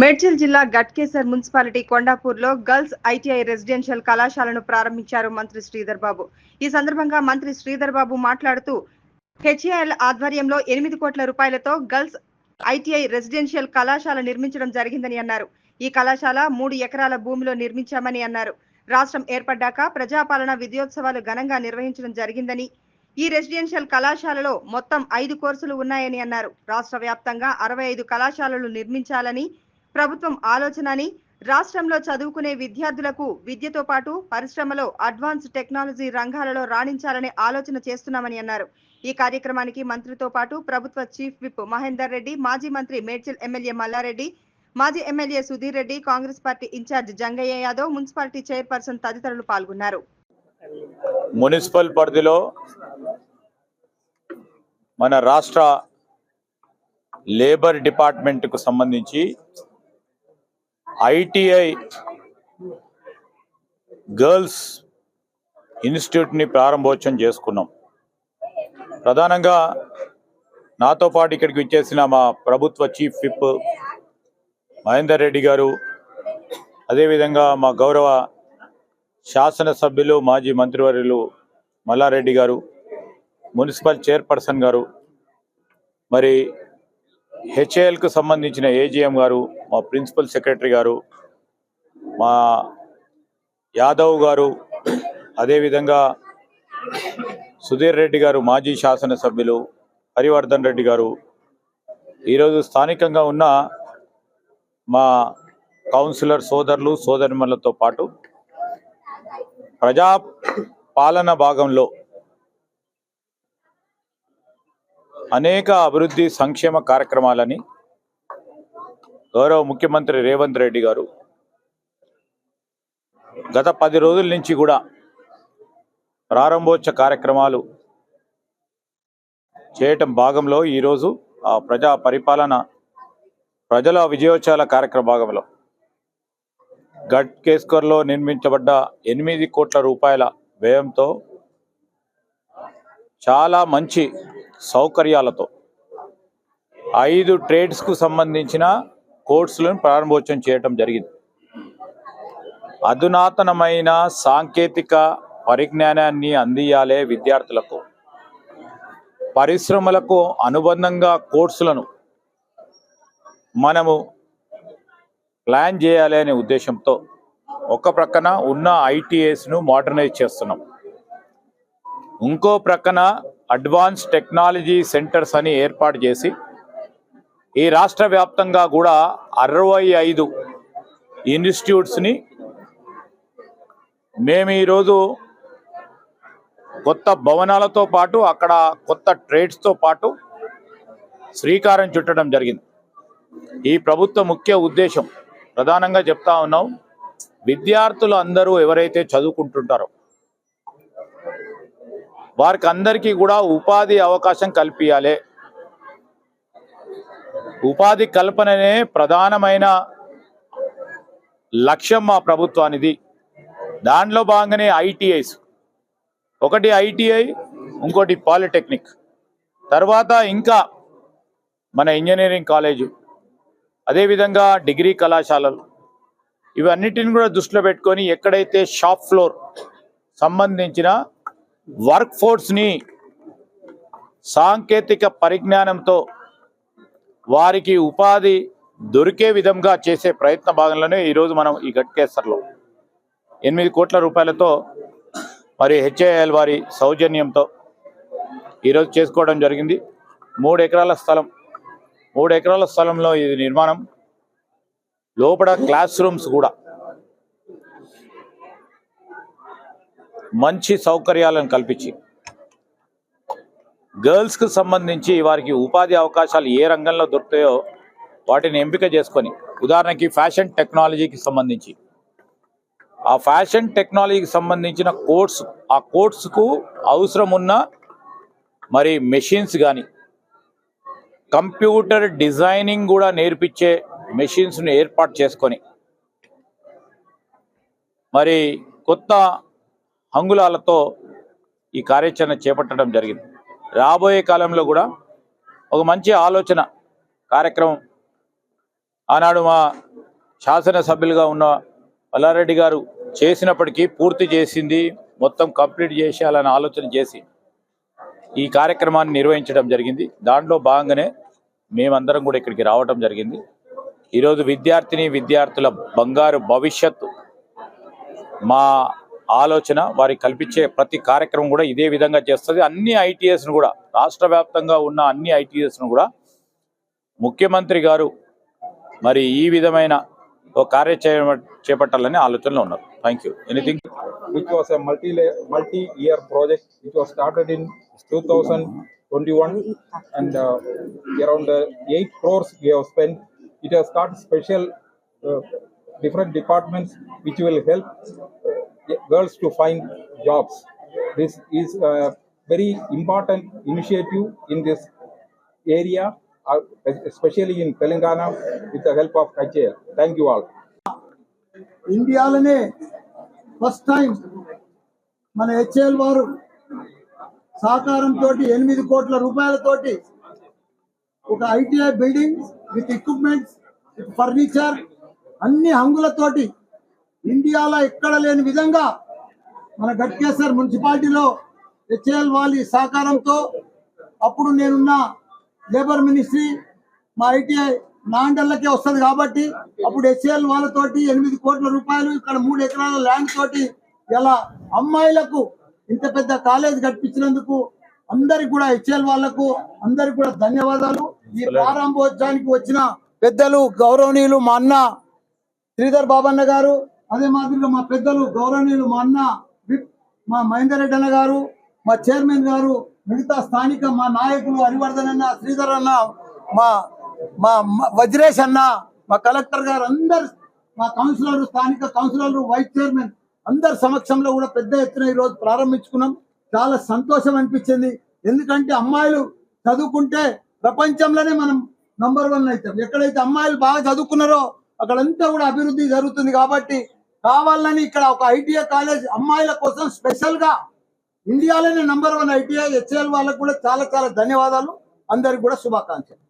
మేడ్చల్ జిల్లా గట్కేసర్ మున్సిపాలిటీ కొండాపూర్లో girls ITI residential కళాశాలను ప్రారంభించారు మంత్రి శ్రీధర్ బాబు. ఈ సందర్భంగా మంత్రి శ్రీధర్ బాబు మాట్లాడుతూ హెచ్ఏఎల్ ఆధ్వర్యంలో ఎనిమిది కోట్ల రూపాయలతో గర్ల్స్ ఐటీఐ రెసిడెన్షియల్ కళాశాల నిర్మించడం జరిగిందని అన్నారు. ఈ కళాశాల మూడు ఎకరాల భూమిలో నిర్మించామని అన్నారు. రాష్ట్రం ఏర్పడ్డాక ప్రజాపాలన విద్యోత్సవాలు ఘనంగా నిర్వహించడం జరిగిందని ఈ రెసిడెన్షియల్ కళాశాలలో మొత్తం ఐదు కోర్సులు ఉన్నాయని అన్నారు. రాష్ట్ర వ్యాప్తంగా అరవై ఐదు కళాశాలలు నిర్మించాలని ప్రభుత్వం ఆలోచన అని రాష్ట్రంలో చదువుకునే విద్యార్థులకు విద్యతో పాటు పరిశ్రమలో అడ్వాన్స్ టెక్నాలజీ రంగాలలో రాణించాలనే ఆలోచన చేస్తున్నామని అన్నారు. ఈ కార్యక్రమానికి మంత్రితో పాటు ప్రభుత్వ చీఫ్ విప్ మహేందర్ రెడ్డి మాజీ మంత్రి మేడ్చల్ ఎమ్మెల్యే మల్లారెడ్డి మాజీ MLA Sudheer Reddy Congress party incharge Jangaiah Yadav municipality chairperson తదితరులు పాల్గొన్నారు. మున్సిపల్ పరిధిలో మన రాష్ట్ర లేబర్ డిపార్ట్మెంట్కు సంబంధించి ఐటీఐ గర్ల్స్ ఇన్స్టిట్యూట్ని ప్రారంభోత్సవం చేసుకున్నాం. ప్రధానంగా నాతో పాటు ఇక్కడికి వచ్చేసిన మా ప్రభుత్వ చీఫ్ విప్ మహేందర్ రెడ్డి గారు అదేవిధంగా మా గౌరవ శాసనసభ్యులు మాజీ మంత్రివర్యులు మల్లారెడ్డి గారు మున్సిపల్ చైర్పర్సన్ గారు మరి హెచ్ఏఎల్కు సంబంధించిన ఏజీఎం గారు మా ప్రిన్సిపల్ సెక్రటరీ గారు మా యాదవ్ గారు అదేవిధంగా సుధీర్ రెడ్డి గారు మాజీ శాసనసభ్యులు హరివర్ధన్ రెడ్డి గారు. ఈరోజు స్థానికంగా ఉన్న మా కౌన్సిలర్ సోదరులు సోదరిమణులతో పాటు ప్రజా పాలన భాగంలో అనేక అభివృద్ధి సంక్షేమ కార్యక్రమాలని గౌరవ ముఖ్యమంత్రి రేవంత్ రెడ్డి గారు గత పది రోజుల నుంచి కూడా ప్రారంభోత్సవ కార్యక్రమాలు చేయటం భాగంలో ఈరోజు ఆ ప్రజా పరిపాలన ప్రజల విజయోత్సవాల కార్యక్రమ భాగంలో గట్ కేస్కర్లో నిర్మించబడ్డ ఎనిమిది కోట్ల రూపాయల వ్యయంతో చాలా మంచి సౌకర్యాలతో ఐదు ట్రేడ్స్కు సంబంధించిన కోర్సులను ప్రారంభోత్సవం చేయటం జరిగింది. అధునాతనమైన సాంకేతిక పరిజ్ఞానాన్ని అందియాలే విద్యార్థులకు పరిశ్రమలకు అనుబంధంగా కోర్సులను మనము ప్లాన్ చేయాలి అనే ఉద్దేశంతో ఒక ప్రక్కన ఉన్న ఐటీఎస్ను మోడర్నైజ్ చేస్తున్నాం. ఇంకో ప్రక్కన అడ్వాన్స్ టెక్నాలజీ సెంటర్స్ అని ఏర్పాటు చేసి ఈ రాష్ట్ర వ్యాప్తంగా కూడా అరవై ఐదు ఇన్స్టిట్యూట్స్ని మేము ఈరోజు కొత్త భవనాలతో పాటు అక్కడ కొత్త ట్రేడ్స్తో పాటు శ్రీకారం చుట్టడం జరిగింది. ఈ ప్రభుత్వ ముఖ్య ఉద్దేశం ప్రధానంగా చెప్తా ఉన్నాం విద్యార్థులు అందరూ ఎవరైతే చదువుకుంటుంటారో వారికి అందరికీ కూడా ఉపాధి అవకాశం కల్పించాలి ఉపాధి కల్పననే ప్రధానమైన లక్ష్యం మా ప్రభుత్వానిది. దాంట్లో భాగంగానే ఐటీఐస్. ఒకటి ఐటీఐ ఇంకోటి పాలిటెక్నిక్. తర్వాత ఇంకా మన ఇంజనీరింగ్ కాలేజు. అదేవిధంగా డిగ్రీ కళాశాలలు. ఇవన్నిటిని కూడా దృష్టిలో పెట్టుకొని ఎక్కడైతే షాప్ ఫ్లోర్ సంబంధించిన వర్క్ ఫోర్స్ని సాంకేతిక పరిజ్ఞానంతో వారికి ఉపాధి దొరికే విధంగా చేసే ప్రయత్న భాగంలోనే ఈరోజు మనం ఈ గట్కేసర్లో ఎనిమిది కోట్ల రూపాయలతో మరి హెచ్ఏఎల్ వారి సౌజన్యంతో ఈరోజు చేసుకోవడం జరిగింది. మూడు ఎకరాల స్థలం మూడు ఎకరాల స్థలంలో ఇది నిర్మాణం. లోపల క్లాస్ రూమ్స్ కూడా మంచి సౌకర్యాలను కల్పించి గర్ల్స్కి సంబంధించి వారికి ఉపాధి అవకాశాలు ఏ రంగంలో దొరుకుతాయో వాటిని ఎంపిక చేసుకొని ఉదాహరణకి ఫ్యాషన్ టెక్నాలజీకి సంబంధించి. ఆ ఫ్యాషన్ టెక్నాలజీకి సంబంధించిన కోర్స్ ఆ కోర్సుకు అవసరం ఉన్న మరి మెషిన్స్ కానీ కంప్యూటర్ డిజైనింగ్ కూడా నేర్పించే మెషిన్స్ను ఏర్పాటు చేసుకొని మరి కొత్త హంగులాలతో ఈ కార్యాచరణ చేపట్టడం జరిగింది. రాబోయే కాలంలో కూడా ఒక మంచి ఆలోచన కార్యక్రమం ఆనాడు మా శాసనసభ్యులుగా ఉన్న మల్లారెడ్డి గారు చేసినప్పటికీ పూర్తి చేసింది మొత్తం కంప్లీట్ చేసేయాలని ఆలోచన చేసి ఈ కార్యక్రమాన్ని నిర్వహించడం జరిగింది. దాంట్లో భాగంగానే మేమందరం కూడా ఇక్కడికి రావడం జరిగింది. ఈరోజు విద్యార్థిని విద్యార్థుల బంగారు భవిష్యత్తు మా ఆలోచన వారికి కల్పించే ప్రతి కార్యక్రమం కూడా ఇదే విధంగా చేస్తుంది. అన్ని ఐటీఎస్ను కూడా రాష్ట్ర ఉన్న అన్ని ఐటీఎస్ను కూడా ముఖ్యమంత్రి గారు మరి ఈ విధమైన ఒక కార్యాచర చేపట్టాలని ఆలోచనలో ఉన్నారు. Thank you anything which was మల్టీలే multi year project which was started in two thousand twenty one and around eight crores spend it has special different departments which will help girls to find jobs. This is a very important initiative in this area, especially in Telangana with the help of HAL. Thank you all. ఇండియాలోనే first time మన HL వారు సహకారంతో ఎనిమిది కోట్ల రూపాయలతోటి ఒక ITI building with equipments with furniture అన్ని హంగులతోటి ఇండియాలో ఎక్కడ లేని విధంగా మన గట్కేశ్వర్ మున్సిపాలిటీలో హెచ్ఏఎల్ వాళ్ళ సహకారంతో అప్పుడు నేనున్న లేబర్ మినిస్ట్రీ మా ఐటీఐ నాండల్లకే వస్తుంది కాబట్టి అప్పుడు హెచ్ఎల్ వాళ్ళతోటి ఎనిమిది కోట్ల రూపాయలు ఇక్కడ మూడు ఎకరాల ల్యాండ్ తోటి ఇలా అమ్మాయిలకు ఇంత పెద్ద కాలేజ్ కట్టించినందుకు అందరికి కూడా హెచ్ఎల్ వాళ్ళకు అందరికి కూడా ధన్యవాదాలు. ఈ ప్రారంభోత్సవానికి వచ్చిన పెద్దలు గౌరవనీయులు మా అన్న శ్రీధర్ బాబన్న గారు అదే మాదిరిగా మా పెద్దలు గౌరవనీయులు మా అన్న విప్ మా మహేందర్ రెడ్డి అన్న గారు మా చైర్మన్ గారు మిగతా స్థానిక మా నాయకులు హరివర్ధన్ అన్న శ్రీధర్ అన్న మా మా మా వజ్రేష్ అన్న మా కలెక్టర్ గారు అందరు మా కౌన్సిలర్ స్థానిక కౌన్సిలర్ వైస్ చైర్మన్ అందరి సమక్షంలో కూడా పెద్ద ఎత్తున ఈ రోజు ప్రారంభించుకున్నాం. చాలా సంతోషం అనిపించింది. ఎందుకంటే అమ్మాయిలు చదువుకుంటే ప్రపంచంలోనే మనం నంబర్ వన్ అవుతాం. ఎక్కడైతే అమ్మాయిలు బాగా చదువుకున్నారో అక్కడంతా కూడా అభివృద్ధి జరుగుతుంది కాబట్టి కావాలని ఇక్కడ ఒక ఐటీఐ కాలేజ్ అమ్మాయిల కోసం స్పెషల్గా ఇండియాలోనే నంబర్ వన్ ఐటీఐ హెచ్ఎల్ వాళ్ళకు కూడా చాలా చాలా ధన్యవాదాలు. అందరికి కూడా శుభాకాంక్షలు.